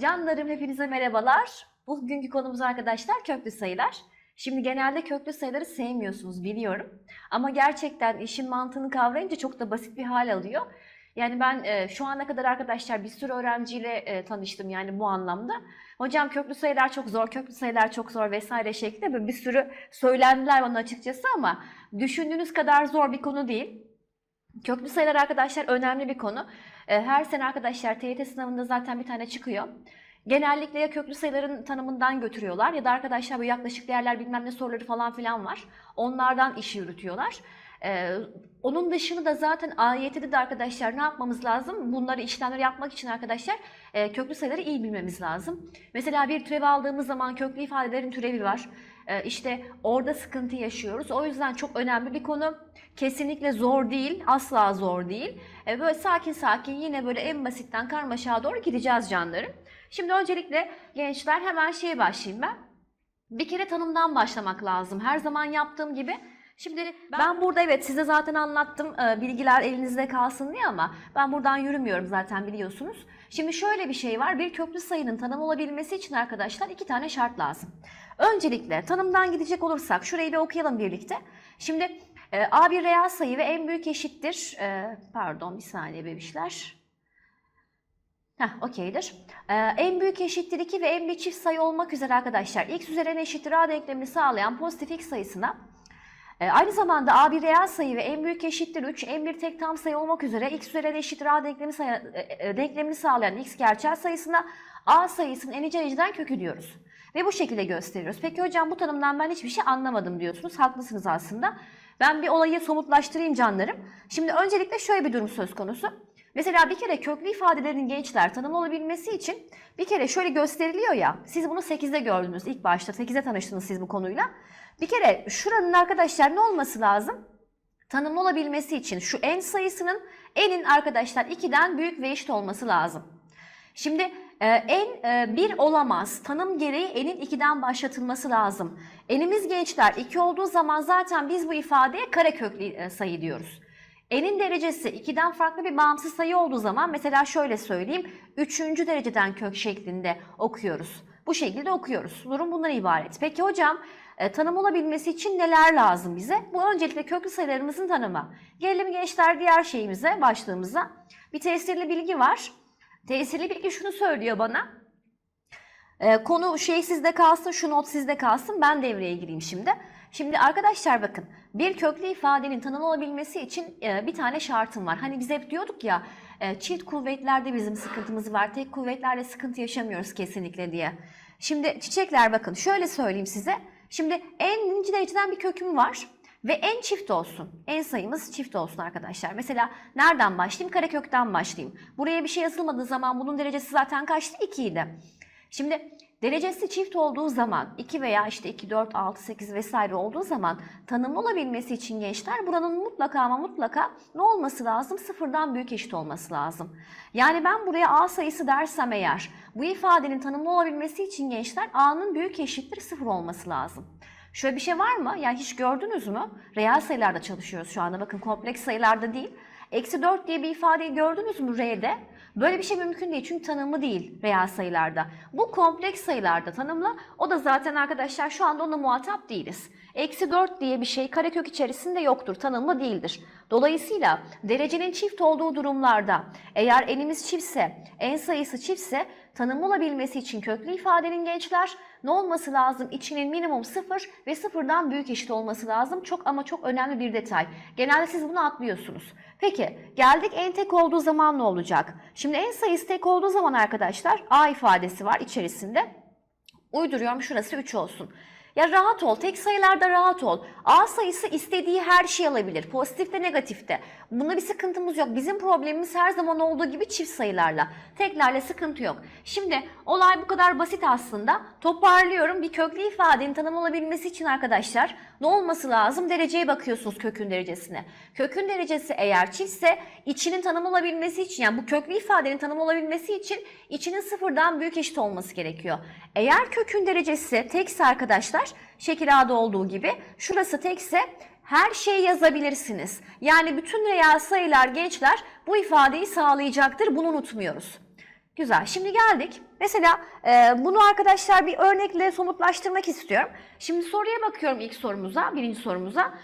Canlarım hepinize merhabalar. Bugünkü konumuz arkadaşlar köklü sayılar. Şimdi genelde köklü sayıları sevmiyorsunuz biliyorum. Ama gerçekten işin mantığını kavrayınca çok da basit bir hal alıyor. Yani ben e, şu ana kadar arkadaşlar bir sürü öğrenciyle e, tanıştım yani bu anlamda. Hocam köklü sayılar çok zor, köklü sayılar çok zor vesaire şeklinde bir sürü söylendiler bana açıkçası ama düşündüğünüz kadar zor bir konu değil. Köklü sayılar arkadaşlar önemli bir konu. E, Her sene arkadaşlar TYT sınavında zaten bir tane çıkıyor. Genellikle ya köklü sayıların tanımından götürüyorlar ya da arkadaşlar bu yaklaşık değerler bilmem ne soruları falan filan var. Onlardan işi yürütüyorlar. Ee, onun dışında da zaten AYT'de de arkadaşlar ne yapmamız lazım? Bunları işlemleri yapmak için arkadaşlar e, köklü sayıları iyi bilmemiz lazım. Mesela bir türev aldığımız zaman köklü ifadelerin türevi var. Ee, işte orada sıkıntı yaşıyoruz. O yüzden çok önemli bir konu. Kesinlikle zor değil, asla zor değil. Ee, böyle sakin sakin yine böyle en basitten karmaşağa doğru gideceğiz canlarım. Şimdi öncelikle gençler hemen şeye başlayayım ben. Bir kere tanımdan başlamak lazım. Her zaman yaptığım gibi. Şimdi ben, burada evet size zaten anlattım e, bilgiler elinizde kalsın diye ama ben buradan yürümüyorum zaten biliyorsunuz. Şimdi şöyle bir şey var. Bir köklü sayının tanım olabilmesi için arkadaşlar iki tane şart lazım. Öncelikle tanımdan gidecek olursak şurayı bir okuyalım birlikte. Şimdi e, A bir reel sayı ve en büyük eşittir. e, pardon bir saniye bebişler. Heh, okeydir. Ee, en büyük eşittir 2 ve en büyük çift sayı olmak üzere arkadaşlar x üzeri n eşittir a denklemini sağlayan pozitif x sayısına e, aynı zamanda a bir reel sayı ve en büyük eşittir 3, en bir tek tam sayı olmak üzere x üzeri eşittir a denklemi sayı, e, e, denklemini sağlayan x gerçel sayısına a sayısının en dereceden kökü diyoruz. Ve bu şekilde gösteriyoruz. Peki hocam bu tanımdan ben hiçbir şey anlamadım diyorsunuz. Haklısınız aslında. Ben bir olayı somutlaştırayım canlarım. Şimdi öncelikle şöyle bir durum söz konusu. Mesela bir kere köklü ifadelerin gençler tanım olabilmesi için bir kere şöyle gösteriliyor ya. Siz bunu 8'de gördünüz ilk başta. 8'de tanıştınız siz bu konuyla. Bir kere şuranın arkadaşlar ne olması lazım? Tanımlı olabilmesi için şu n sayısının n'in arkadaşlar 2'den büyük ve eşit olması lazım. Şimdi e, n e, 1 olamaz. Tanım gereği n'in 2'den başlatılması lazım. N'imiz gençler 2 olduğu zaman zaten biz bu ifadeye kareköklü e, sayı diyoruz. N'in derecesi 2'den farklı bir bağımsız sayı olduğu zaman mesela şöyle söyleyeyim 3. dereceden kök şeklinde okuyoruz. Bu şekilde okuyoruz. Durum bundan ibaret. Peki hocam e, tanım olabilmesi için neler lazım bize? Bu öncelikle köklü sayılarımızın tanımı. Gelelim gençler diğer şeyimize, başlığımıza. Bir tesirli bilgi var. Tesirli bilgi şunu söylüyor bana. E, konu şey sizde kalsın, şu not sizde kalsın. Ben devreye gireyim şimdi. Şimdi arkadaşlar bakın bir köklü ifadenin tanım olabilmesi için e, bir tane şartım var. Hani biz hep diyorduk ya e, çift kuvvetlerde bizim sıkıntımız var. Tek kuvvetlerle sıkıntı yaşamıyoruz kesinlikle diye. Şimdi çiçekler bakın şöyle söyleyeyim size. Şimdi n'inci dereceden bir köküm var. Ve en çift olsun. En sayımız çift olsun arkadaşlar. Mesela nereden başlayayım? Karekökten başlayayım. Buraya bir şey yazılmadığı zaman bunun derecesi zaten kaçtı? 2 idi. Şimdi derecesi çift olduğu zaman 2 veya işte 2, 4, 6, 8 vesaire olduğu zaman tanımlı olabilmesi için gençler buranın mutlaka ama mutlaka ne olması lazım? Sıfırdan büyük eşit olması lazım. Yani ben buraya a sayısı dersem eğer bu ifadenin tanımlı olabilmesi için gençler a'nın büyük eşittir sıfır olması lazım. Şöyle bir şey var mı? Yani hiç gördünüz mü? Reel sayılarda çalışıyoruz şu anda. Bakın kompleks sayılarda değil. Eksi 4 diye bir ifadeyi gördünüz mü R'de? Böyle bir şey mümkün değil çünkü tanımlı değil reel sayılarda. Bu kompleks sayılarda tanımlı. O da zaten arkadaşlar şu anda ona muhatap değiliz. Eksi 4 diye bir şey karekök içerisinde yoktur, tanımlı değildir. Dolayısıyla derecenin çift olduğu durumlarda eğer n'imiz çiftse, n sayısı çiftse tanımlı olabilmesi için köklü ifadenin gençler ne olması lazım? İçinin minimum 0 ve sıfırdan büyük eşit olması lazım. Çok ama çok önemli bir detay. Genelde siz bunu atlıyorsunuz. Peki geldik en tek olduğu zaman ne olacak? Şimdi en sayısı tek olduğu zaman arkadaşlar a ifadesi var içerisinde. Uyduruyorum şurası 3 olsun. Ya rahat ol, tek sayılarda rahat ol. A sayısı istediği her şeyi alabilir. Pozitifte, negatifte. Bunda bir sıkıntımız yok. Bizim problemimiz her zaman olduğu gibi çift sayılarla. Teklerle sıkıntı yok. Şimdi olay bu kadar basit aslında. Toparlıyorum. Bir köklü ifadenin tanım olabilmesi için arkadaşlar ne olması lazım? Dereceye bakıyorsunuz kökün derecesine. Kökün derecesi eğer çiftse içinin tanım olabilmesi için yani bu köklü ifadenin tanım olabilmesi için içinin sıfırdan büyük eşit olması gerekiyor. Eğer kökün derecesi tekse arkadaşlar şekil A'da olduğu gibi şurası tekse her şeyi yazabilirsiniz. Yani bütün reel sayılar gençler bu ifadeyi sağlayacaktır. Bunu unutmuyoruz. Güzel. Şimdi geldik. Mesela e, bunu arkadaşlar bir örnekle somutlaştırmak istiyorum. Şimdi soruya bakıyorum ilk sorumuza, birinci sorumuza.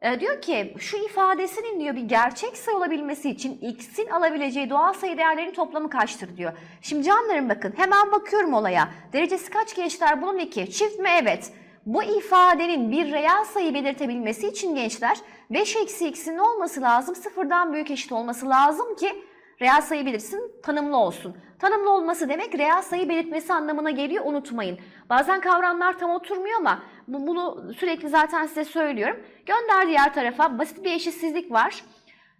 E, diyor ki şu ifadesinin diyor bir gerçek sayı olabilmesi için x'in alabileceği doğal sayı değerlerinin toplamı kaçtır diyor. Şimdi canlarım bakın hemen bakıyorum olaya. Derecesi kaç gençler? Bunun 2. Çift mi? Evet. Bu ifadenin bir reel sayı belirtebilmesi için gençler 5 eksi x'in olması lazım? Sıfırdan büyük eşit olması lazım ki reel sayı belirsin, tanımlı olsun. Tanımlı olması demek reel sayı belirtmesi anlamına geliyor unutmayın. Bazen kavramlar tam oturmuyor ama bu- bunu sürekli zaten size söylüyorum. Gönder diğer tarafa basit bir eşitsizlik var.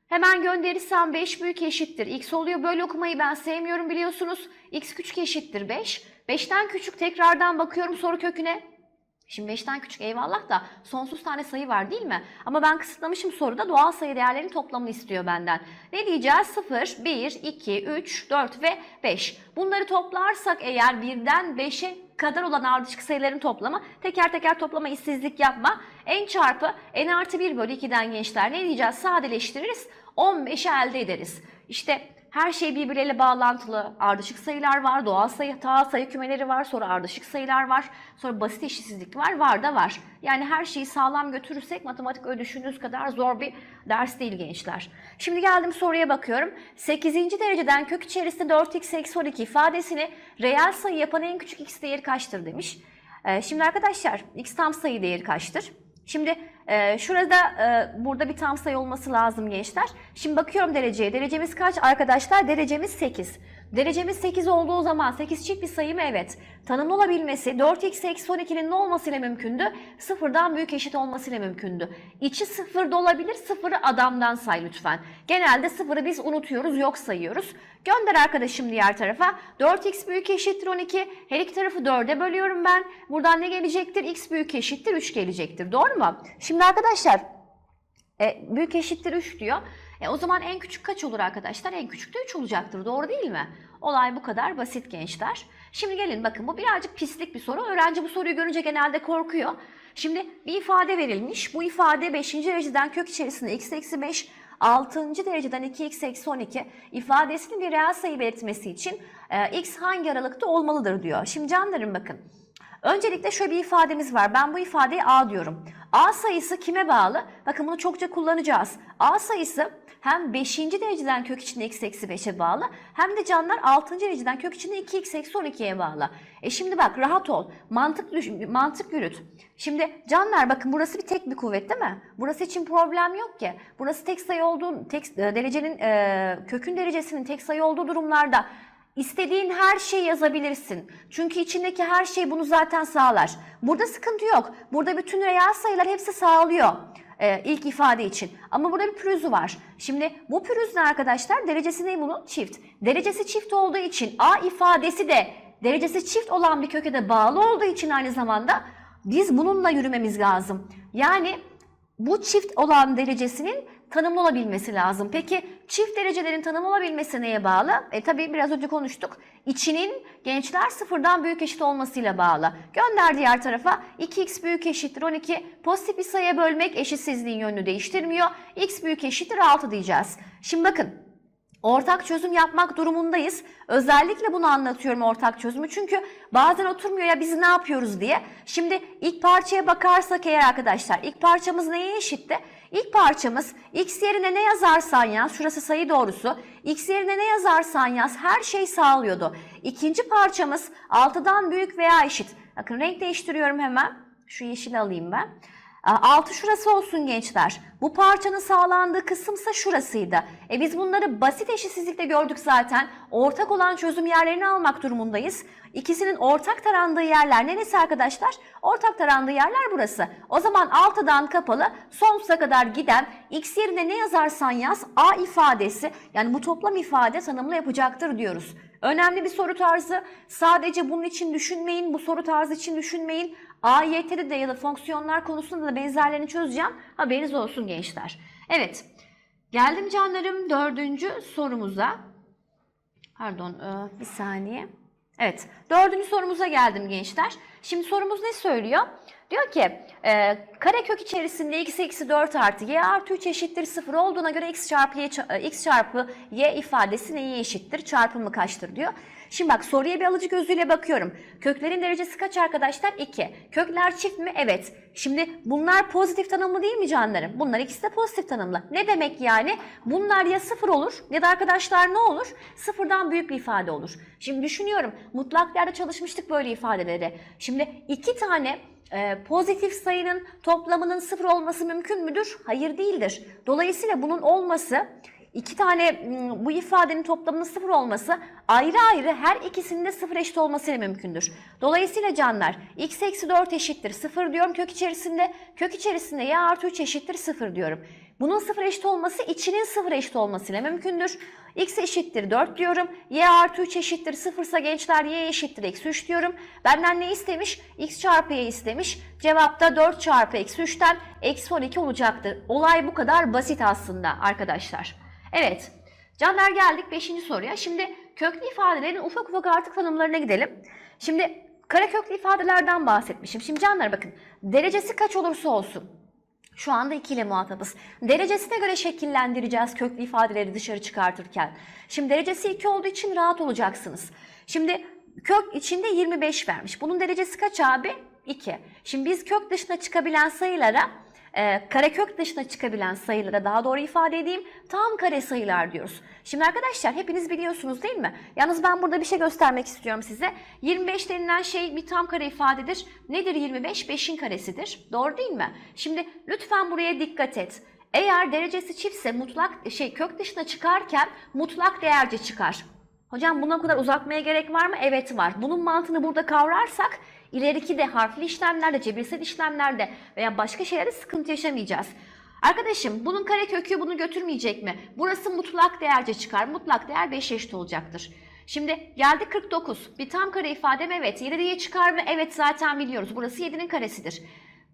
Hemen gönderirsem 5 büyük eşittir. X oluyor. Böyle okumayı ben sevmiyorum biliyorsunuz. X küçük eşittir 5. 5'ten küçük tekrardan bakıyorum soru köküne. Şimdi 5'ten küçük eyvallah da sonsuz tane sayı var değil mi? Ama ben kısıtlamışım soruda doğal sayı değerlerinin toplamını istiyor benden. Ne diyeceğiz? 0, 1, 2, 3, 4 ve 5. Bunları toplarsak eğer 1'den 5'e kadar olan ardışık sayıların toplamı teker teker toplama işsizlik yapma. n çarpı n artı 1 bölü 2'den gençler ne diyeceğiz? Sadeleştiririz. 15'i elde ederiz. İşte her şey birbirleriyle bağlantılı. Ardışık sayılar var, doğal sayı, ta sayı kümeleri var, sonra ardışık sayılar var, sonra basit eşitsizlik var, var da var. Yani her şeyi sağlam götürürsek matematik öyle düşündüğünüz kadar zor bir ders değil gençler. Şimdi geldim soruya bakıyorum. 8. dereceden kök içerisinde 4x eksi 12 ifadesini reel sayı yapan en küçük x değeri kaçtır demiş. Ee, şimdi arkadaşlar x tam sayı değeri kaçtır? Şimdi e, şurada e, burada bir tam sayı olması lazım gençler. Şimdi bakıyorum dereceye. Derecemiz kaç arkadaşlar? Derecemiz 8. Derecemiz 8 olduğu zaman 8 çift bir sayı mı? Evet. Tanımlı olabilmesi 4x eksi 12'nin ne olmasıyla mümkündü? Sıfırdan büyük eşit olmasıyla mümkündü. İçi sıfır da olabilir. Sıfırı adamdan say lütfen. Genelde sıfırı biz unutuyoruz, yok sayıyoruz. Gönder arkadaşım diğer tarafa. 4x büyük eşittir 12. Her iki tarafı 4'e bölüyorum ben. Buradan ne gelecektir? x büyük eşittir 3 gelecektir. Doğru mu? Şimdi arkadaşlar e, büyük eşittir 3 diyor. E, o zaman en küçük kaç olur arkadaşlar? En küçük de 3 olacaktır. Doğru değil mi? Olay bu kadar basit gençler. Şimdi gelin bakın bu birazcık pislik bir soru. Öğrenci bu soruyu görünce genelde korkuyor. Şimdi bir ifade verilmiş. Bu ifade 5. dereceden kök içerisinde x eksi 5 6. dereceden 2x eksi 12 ifadesinin bir reel sayı belirtmesi için e, x hangi aralıkta olmalıdır diyor. Şimdi canlarım bakın. Öncelikle şöyle bir ifademiz var. Ben bu ifadeye A diyorum. A sayısı kime bağlı? Bakın bunu çokça kullanacağız. A sayısı hem 5. dereceden kök içinde x eksi 5'e bağlı hem de canlar 6. dereceden kök içinde 2x eksi 12'ye bağlı. E şimdi bak rahat ol. Mantık, düş- mantık yürüt. Şimdi canlar bakın burası bir tek bir kuvvet değil mi? Burası için problem yok ki. Burası tek sayı olduğu, tek e, derecenin e, kökün derecesinin tek sayı olduğu durumlarda İstediğin her şeyi yazabilirsin. Çünkü içindeki her şey bunu zaten sağlar. Burada sıkıntı yok. Burada bütün reel sayılar hepsi sağlıyor e, ilk ifade için. Ama burada bir pürüzü var. Şimdi bu pürüz arkadaşlar? Derecesi ne bunun? Çift. Derecesi çift olduğu için A ifadesi de derecesi çift olan bir köke de bağlı olduğu için aynı zamanda biz bununla yürümemiz lazım. Yani bu çift olan derecesinin tanımlı olabilmesi lazım. Peki çift derecelerin tanımlı neye bağlı? E tabii biraz önce konuştuk. İçinin gençler sıfırdan büyük eşit olmasıyla bağlı. Gönder diğer tarafa 2x büyük eşittir 12. Pozitif bir sayıya bölmek eşitsizliğin yönünü değiştirmiyor. x büyük eşittir 6 diyeceğiz. Şimdi bakın Ortak çözüm yapmak durumundayız. Özellikle bunu anlatıyorum ortak çözümü. Çünkü bazen oturmuyor ya biz ne yapıyoruz diye. Şimdi ilk parçaya bakarsak eğer arkadaşlar ilk parçamız neye eşitti? İlk parçamız x yerine ne yazarsan yaz, şurası sayı doğrusu. x yerine ne yazarsan yaz her şey sağlıyordu. İkinci parçamız 6'dan büyük veya eşit. Bakın renk değiştiriyorum hemen. Şu yeşili alayım ben. Altı şurası olsun gençler. Bu parçanın sağlandığı kısımsa şurasıydı. E biz bunları basit eşitsizlikte gördük zaten. Ortak olan çözüm yerlerini almak durumundayız. İkisinin ortak tarandığı yerler neresi arkadaşlar? Ortak tarandığı yerler burası. O zaman 6'dan kapalı sonsuza kadar giden x yerine ne yazarsan yaz a ifadesi yani bu toplam ifade tanımlı yapacaktır diyoruz. Önemli bir soru tarzı. Sadece bunun için düşünmeyin, bu soru tarzı için düşünmeyin. AYT'de de ya da fonksiyonlar konusunda da benzerlerini çözeceğim. Haberiniz olsun gençler. Evet, geldim canlarım dördüncü sorumuza. Pardon, e, bir saniye. Evet, dördüncü sorumuza geldim gençler. Şimdi sorumuz ne söylüyor? Diyor ki e, karekök içerisinde x eksi 4 artı y artı 3 eşittir 0 olduğuna göre x çarpı y, e, x çarpı y ifadesi neye eşittir? Çarpımı kaçtır diyor. Şimdi bak soruya bir alıcı gözüyle bakıyorum. Köklerin derecesi kaç arkadaşlar? 2. Kökler çift mi? Evet. Şimdi bunlar pozitif tanımlı değil mi canlarım? Bunlar ikisi de pozitif tanımlı. Ne demek yani? Bunlar ya sıfır olur ya da arkadaşlar ne olur? Sıfırdan büyük bir ifade olur. Şimdi düşünüyorum. Mutlak değerde çalışmıştık böyle ifadeleri. Şimdi iki tane e, pozitif sayının toplamının sıfır olması mümkün müdür? Hayır değildir. Dolayısıyla bunun olması iki tane m, bu ifadenin toplamının sıfır olması ayrı ayrı her ikisinin de sıfır eşit olmasıyla mümkündür. Dolayısıyla canlar x eksi 4 eşittir 0 diyorum kök içerisinde. Kök içerisinde y artı 3 eşittir 0 diyorum. Bunun sıfır eşit olması içinin sıfır eşit olmasıyla mümkündür. x eşittir 4 diyorum. y artı 3 eşittir 0 ise gençler y eşittir eksi 3 diyorum. Benden ne istemiş? x çarpı y istemiş. Cevapta 4 çarpı eksi 3'ten eksi 12 olacaktır. Olay bu kadar basit aslında arkadaşlar. Evet. Canlar geldik 5. soruya. Şimdi köklü ifadelerin ufak ufak artık tanımlarına gidelim. Şimdi kareköklü ifadelerden bahsetmişim. Şimdi canlar bakın derecesi kaç olursa olsun şu anda 2 ile muhatabız. Derecesine göre şekillendireceğiz köklü ifadeleri dışarı çıkartırken. Şimdi derecesi 2 olduğu için rahat olacaksınız. Şimdi kök içinde 25 vermiş. Bunun derecesi kaç abi? 2. Şimdi biz kök dışına çıkabilen sayılara e, karekök dışına çıkabilen sayılara daha doğru ifade edeyim tam kare sayılar diyoruz. Şimdi arkadaşlar hepiniz biliyorsunuz değil mi? Yalnız ben burada bir şey göstermek istiyorum size. 25 denilen şey bir tam kare ifadedir. Nedir 25? 5'in karesidir. Doğru değil mi? Şimdi lütfen buraya dikkat et. Eğer derecesi çiftse mutlak şey kök dışına çıkarken mutlak değerce çıkar. Hocam buna kadar uzatmaya gerek var mı? Evet var. Bunun mantığını burada kavrarsak ileriki de harfli işlemlerde, cebirsel işlemlerde veya başka şeylerde sıkıntı yaşamayacağız. Arkadaşım bunun karekökü bunu götürmeyecek mi? Burası mutlak değerce çıkar. Mutlak değer 5 eşit olacaktır. Şimdi geldi 49. Bir tam kare ifadem evet. 7 diye çıkar mı? Evet zaten biliyoruz. Burası 7'nin karesidir.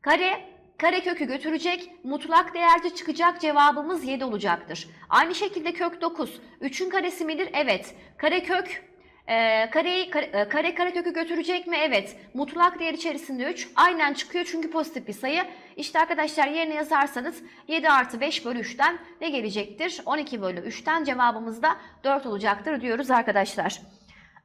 Kare karekökü götürecek, mutlak değerce çıkacak cevabımız 7 olacaktır. Aynı şekilde kök 9. 3'ün karesi midir? Evet. Karekök e, kareyi, kare, e, kare karekökü götürecek mi? Evet. Mutlak değer içerisinde 3. Aynen çıkıyor çünkü pozitif bir sayı. İşte arkadaşlar yerine yazarsanız 7 artı 5 bölü 3'ten ne gelecektir? 12 bölü 3'ten cevabımız da 4 olacaktır diyoruz arkadaşlar.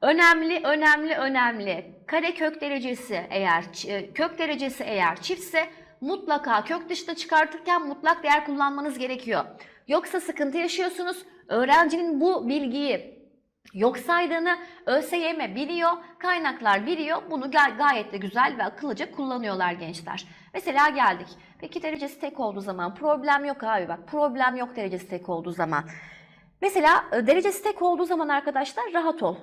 Önemli, önemli, önemli. Kare kök derecesi eğer e, kök derecesi eğer çiftse mutlaka kök dışına çıkartırken mutlak değer kullanmanız gerekiyor. Yoksa sıkıntı yaşıyorsunuz. Öğrencinin bu bilgiyi yok saydığını ÖSYM biliyor, kaynaklar biliyor. Bunu ga- gayet de güzel ve akıllıca kullanıyorlar gençler. Mesela geldik. Peki derecesi tek olduğu zaman problem yok abi bak. Problem yok derecesi tek olduğu zaman. Mesela e, derecesi tek olduğu zaman arkadaşlar rahat ol.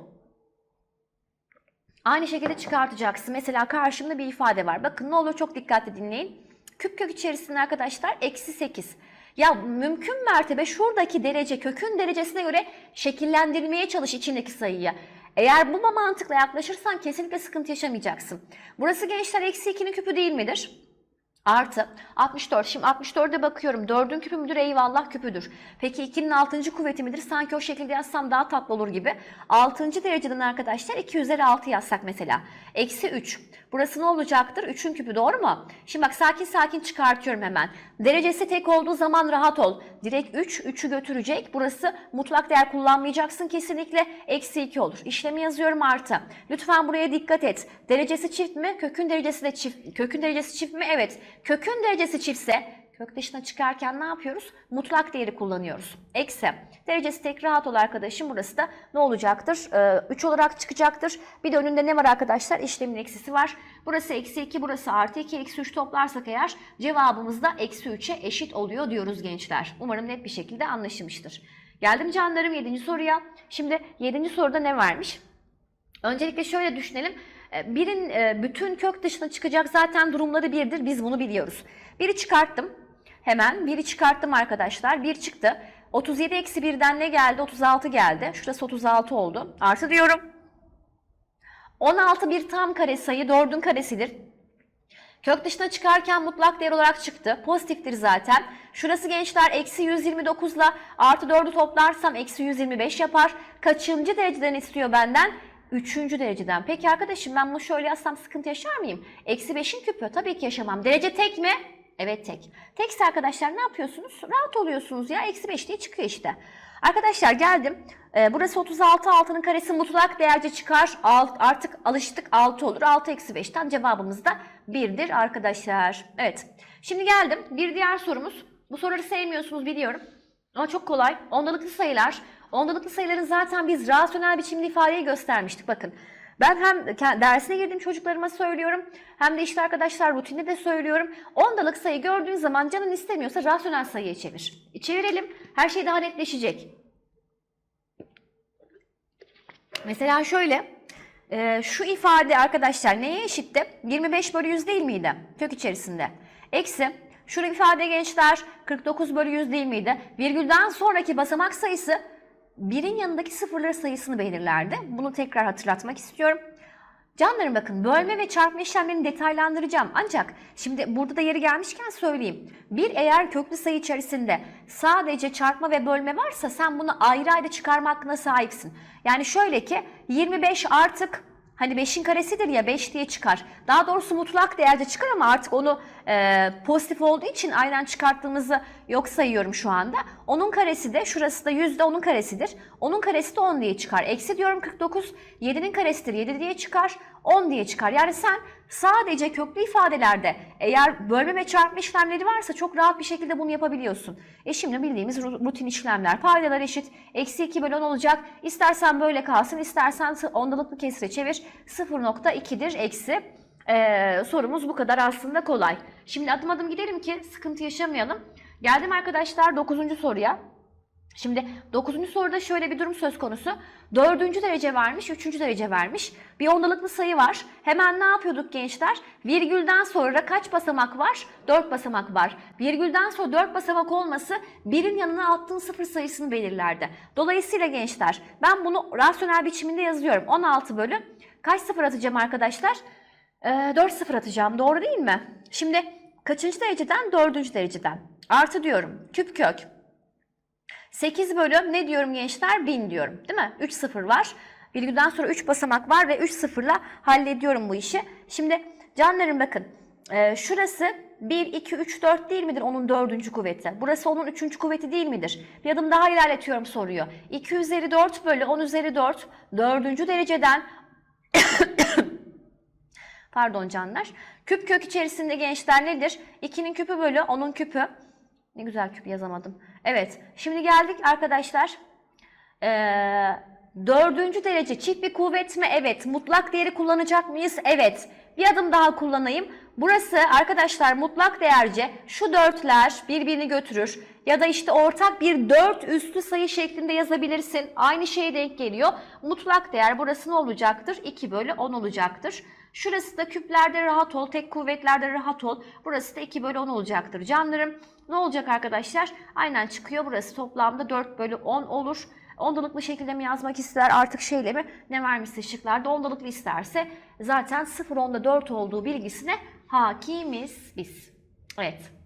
Aynı şekilde çıkartacaksın. Mesela karşımda bir ifade var. Bakın ne olur çok dikkatli dinleyin. Küp kök içerisinde arkadaşlar eksi 8. Ya mümkün mertebe şuradaki derece kökün derecesine göre şekillendirmeye çalış içindeki sayıyı. Eğer bu mantıkla yaklaşırsan kesinlikle sıkıntı yaşamayacaksın. Burası gençler eksi 2'nin küpü değil midir? Artı 64. Şimdi 64'e bakıyorum. 4'ün küpü müdür? Eyvallah küpüdür. Peki 2'nin 6. kuvveti midir? Sanki o şekilde yazsam daha tatlı olur gibi. 6. dereceden arkadaşlar 2 üzeri 6 yazsak mesela. Eksi 3. Burası ne olacaktır? 3'ün küpü doğru mu? Şimdi bak sakin sakin çıkartıyorum hemen. Derecesi tek olduğu zaman rahat ol. Direkt 3, 3'ü götürecek. Burası mutlak değer kullanmayacaksın kesinlikle. Eksi 2 olur. İşlemi yazıyorum artı. Lütfen buraya dikkat et. Derecesi çift mi? Kökün derecesi de çift. Kökün derecesi çift mi? Evet. Kökün derecesi çiftse kök dışına çıkarken ne yapıyoruz? Mutlak değeri kullanıyoruz. Eksi. Derecesi tek rahat ol arkadaşım. Burası da ne olacaktır? Ee, 3 olarak çıkacaktır. Bir de önünde ne var arkadaşlar? İşlemin eksisi var. Burası eksi 2, burası artı 2, eksi 3 toplarsak eğer cevabımız da eksi 3'e eşit oluyor diyoruz gençler. Umarım net bir şekilde anlaşılmıştır. Geldim canlarım 7. soruya. Şimdi 7. soruda ne varmış? Öncelikle şöyle düşünelim. E, Birin e, bütün kök dışına çıkacak zaten durumları birdir. Biz bunu biliyoruz. Biri çıkarttım. Hemen biri çıkarttım arkadaşlar. Bir çıktı. 37 eksi 1'den ne geldi? 36 geldi. Şurası 36 oldu. Artı diyorum. 16 bir tam kare sayı 4'ün karesidir. Kök dışına çıkarken mutlak değer olarak çıktı. Pozitiftir zaten. Şurası gençler eksi 129 ile artı 4'ü toplarsam eksi 125 yapar. Kaçıncı dereceden istiyor benden? üçüncü dereceden. Peki arkadaşım ben bunu şöyle yazsam sıkıntı yaşar mıyım? Eksi 5'in küpü. Tabii ki yaşamam. Derece tek mi? Evet tek. Tekse arkadaşlar ne yapıyorsunuz? Rahat oluyorsunuz ya. Eksi 5 diye çıkıyor işte. Arkadaşlar geldim. Ee, burası 36 altının karesi mutlak değerce çıkar. Alt, artık alıştık 6 olur. 6 eksi 5'ten cevabımız da 1'dir arkadaşlar. Evet. Şimdi geldim. Bir diğer sorumuz. Bu soruları sevmiyorsunuz biliyorum. Ama çok kolay. Ondalıklı sayılar. Ondalıklı sayıların zaten biz rasyonel biçimde ifadeyi göstermiştik. Bakın ben hem dersine girdiğim çocuklarıma söylüyorum hem de işte arkadaşlar rutinde de söylüyorum. Ondalık sayı gördüğün zaman canın istemiyorsa rasyonel sayıya çevir. Çevirelim. Her şey daha netleşecek. Mesela şöyle. e, şu ifade arkadaşlar neye eşitti? 25 bölü 100 değil miydi? Kök içerisinde. Eksi. Şu ifade gençler 49 bölü 100 değil miydi? Virgülden sonraki basamak sayısı birin yanındaki sıfırları sayısını belirlerdi. Bunu tekrar hatırlatmak istiyorum. Canlarım bakın bölme ve çarpma işlemlerini detaylandıracağım. Ancak şimdi burada da yeri gelmişken söyleyeyim. Bir eğer köklü sayı içerisinde sadece çarpma ve bölme varsa sen bunu ayrı ayrı çıkarma hakkına sahipsin. Yani şöyle ki 25 artık Hani 5'in karesidir ya 5 diye çıkar. Daha doğrusu mutlak değerde çıkar ama artık onu e, pozitif olduğu için aynen çıkarttığımızı yok sayıyorum şu anda. Onun karesi de şurası da yüzde onun karesidir. Onun karesi de 10 diye çıkar. Eksi diyorum 49. 7'nin karesidir 7 diye çıkar. 10 diye çıkar. Yani sen sadece köklü ifadelerde eğer bölme ve çarpma işlemleri varsa çok rahat bir şekilde bunu yapabiliyorsun. E şimdi bildiğimiz ru- rutin işlemler. Paydalar eşit. Eksi 2 bölü 10 olacak. İstersen böyle kalsın istersen ondalıklı kesire çevir. 0.2'dir eksi. Ee, sorumuz bu kadar aslında kolay. Şimdi adım adım gidelim ki sıkıntı yaşamayalım. Geldim arkadaşlar 9. soruya. Şimdi 9. soruda şöyle bir durum söz konusu. 4. derece vermiş, 3. derece vermiş. Bir ondalıklı sayı var. Hemen ne yapıyorduk gençler? Virgülden sonra kaç basamak var? 4 basamak var. Virgülden sonra 4 basamak olması birin yanına attığın sıfır sayısını belirlerdi. Dolayısıyla gençler ben bunu rasyonel biçiminde yazıyorum. 16 bölü kaç sıfır atacağım arkadaşlar? Ee, 4 sıfır atacağım. Doğru değil mi? Şimdi kaçıncı dereceden? 4. dereceden. Artı diyorum. Küp kök. 8 bölü ne diyorum gençler? 1000 diyorum. Değil mi? 3 sıfır var. Virgülden sonra 3 basamak var ve 3 sıfırla hallediyorum bu işi. Şimdi canlarım bakın. e, şurası 1, 2, 3, 4 değil midir onun dördüncü kuvveti? Burası onun üçüncü kuvveti değil midir? Bir adım daha ilerletiyorum soruyu. 2 üzeri 4 bölü 10 üzeri 4 dördüncü dereceden Pardon canlar. Küp kök içerisinde gençler nedir? 2'nin küpü bölü 10'un küpü. Ne güzel küp yazamadım. Evet. Şimdi geldik arkadaşlar. Ee, dördüncü derece çift bir kuvvet mi? Evet. Mutlak değeri kullanacak mıyız? Evet. Bir adım daha kullanayım. Burası arkadaşlar mutlak değerce şu dörtler birbirini götürür. Ya da işte ortak bir dört üstü sayı şeklinde yazabilirsin. Aynı şeye denk geliyor. Mutlak değer burası ne olacaktır? 2 bölü 10 olacaktır. Şurası da küplerde rahat ol, tek kuvvetlerde rahat ol. Burası da 2 bölü 10 olacaktır canlarım. Ne olacak arkadaşlar? Aynen çıkıyor burası toplamda 4 bölü 10 olur. Ondalıklı şekilde mi yazmak ister artık şeyle mi ne vermişse şıklarda ondalıklı isterse zaten 0 onda 4 olduğu bilgisine hakimiz biz. Evet.